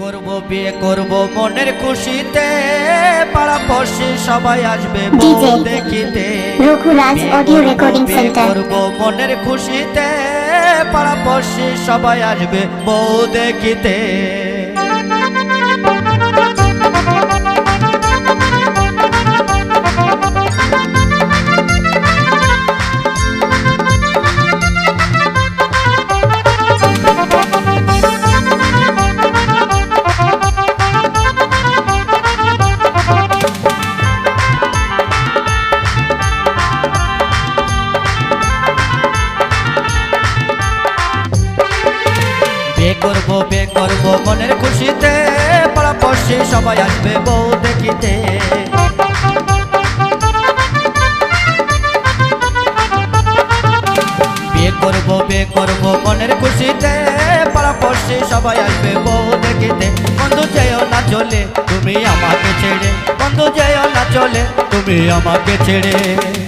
করব বিয়ে করব মনের খুশিতে পাড়া পড়শি সবাই আসবে বউ দেখিতে। Raghuraj audio recording centre. করব মনের খুশিতে পাড়া পড়শি সবাই আসবে বউ দেখিতে। বিয়ে করব বিয়ে করব মনের খুশিতে। পাড়া পড়শি সবাই আসবে বউ দেখিতে। বিয়ে করব বিয়ে করব মনের খুশিতে। পাড়া পড়শি সবাই আসবে বউ দেখিতে। বন্ধু যেও না চলে, তুমি আমাকে ছেড়ে। বন্ধু যেও না চলে, তুমি আমাকে ছেড়ে।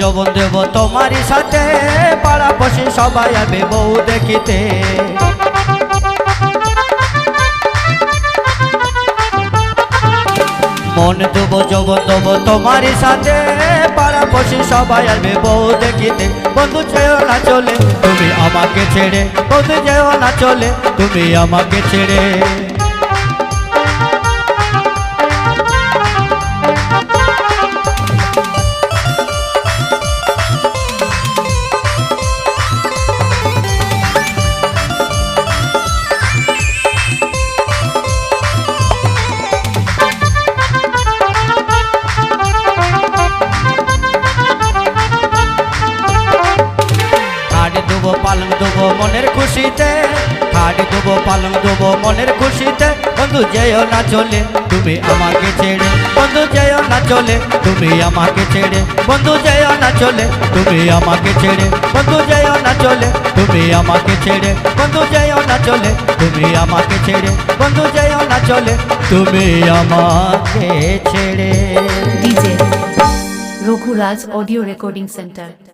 যবন দেব তোমারই সাথে। পাড়া বসে সবাই আবে বউ দেখিতে। মন দেব, যবন দেব তোমারই সাথে। পাড়া বসে সবাই আসবে বউ দেখিতে। বন্ধু যেও না চলে, তুমি আমাকে ছেড়ে। বন্ধু যেও না চলে, তুমি আমাকে ছেড়ে। খুশিতে খাট দেবো পালং দেবো মনের খুশিতে। বন্ধু, যেও না চলে, তুমি আমাকে ছেড়ে। বন্ধু, যেও না চলে, তুমি আমাকে ছেড়ে। বন্ধু, যেও না চলে, তুমি আমাকে ছেড়ে। বন্ধু, যেও না চলে, তুমি আমাকে ছেড়ে। বন্ধু, যেও না চলে, তুমি আমাকে ছেড়ে। বন্ধু, যেও না চলে, তুমি আমাকে ছেড়ে। Raghuraj audio recording centre.